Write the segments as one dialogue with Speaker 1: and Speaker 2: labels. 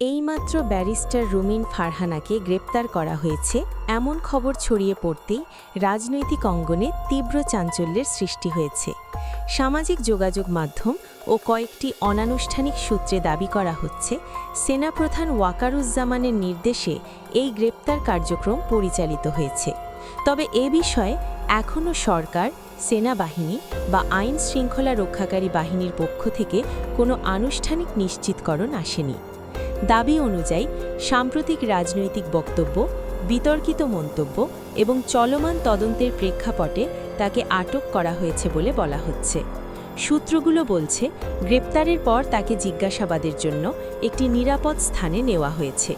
Speaker 1: এইমাত্র ব্যারিস্টার রুমিন ফারহানাকে গ্রেপ্তার করা হয়েছে, এমন খবর ছড়িয়ে পড়তেই রাজনৈতিক অঙ্গনে তীব্র চাঞ্চল্যের সৃষ্টি হয়েছে। সামাজিক যোগাযোগ মাধ্যম ও কয়েকটি অনানুষ্ঠানিক সূত্রে দাবি করা হচ্ছে, সেনাপ্রধান ওয়াকারুজ্জামানের নির্দেশে এই গ্রেপ্তার কার্যক্রম পরিচালিত হয়েছে। তবে এ বিষয়ে এখনও সরকার, সেনাবাহিনী বা আইন শৃঙ্খলা রক্ষাকারী বাহিনীর পক্ষ থেকে কোনো আনুষ্ঠানিক নিশ্চিতকরণ আসেনি। দাবি অনুযায়ী সাম্প্রতিক রাজনৈতিক বক্তব্য, বিতর্কিত মন্তব্য এবং চলমান তদন্তের প্রেক্ষাপটে তাকে আটক করা হয়েছে বলে বলা হচ্ছে। সূত্রগুলো বলছে, গ্রেপ্তারের পর তাকে জিজ্ঞাসাবাদের জন্য একটি নিরাপদ স্থানে নেওয়া হয়েছে।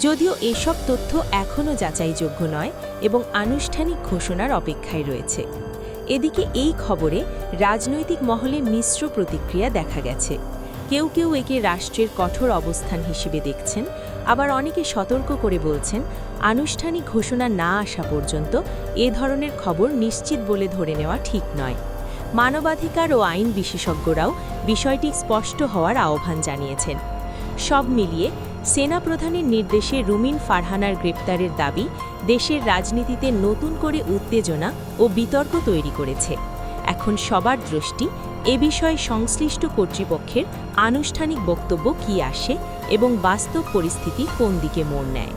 Speaker 1: যদিও এসব তথ্য এখনও যাচাইযোগ্য নয় এবং আনুষ্ঠানিক ঘোষণার অপেক্ষায় রয়েছে। এদিকে এই খবরে রাজনৈতিক মহলে মিশ্র প্রতিক্রিয়া দেখা গেছে। কেউ কেউ একে রাষ্ট্রের কঠোর অবস্থান হিসেবে দেখছেন, আবার অনেকে সতর্ক করে বলছেন, আনুষ্ঠানিক ঘোষণা না আসা পর্যন্ত এ ধরনের খবর নিশ্চিত বলে ধরে নেওয়া ঠিক নয়। মানবাধিকার ও আইন বিশেষজ্ঞরাও বিষয়টি স্পষ্ট হওয়ার আহ্বান জানিয়েছেন। সব মিলিয়ে সেনাপ্রধানের নির্দেশে রুমিন ফারহানার গ্রেপ্তারের দাবি দেশের রাজনীতিতে নতুন করে উত্তেজনা ও বিতর্ক তৈরি করেছে। এখন সবার দৃষ্টি এ বিষয়ে সংশ্লিষ্ট কর্তৃপক্ষের আনুষ্ঠানিক বক্তব্য কী আসে এবং বাস্তব পরিস্থিতি কোন দিকে মোড় নেয়।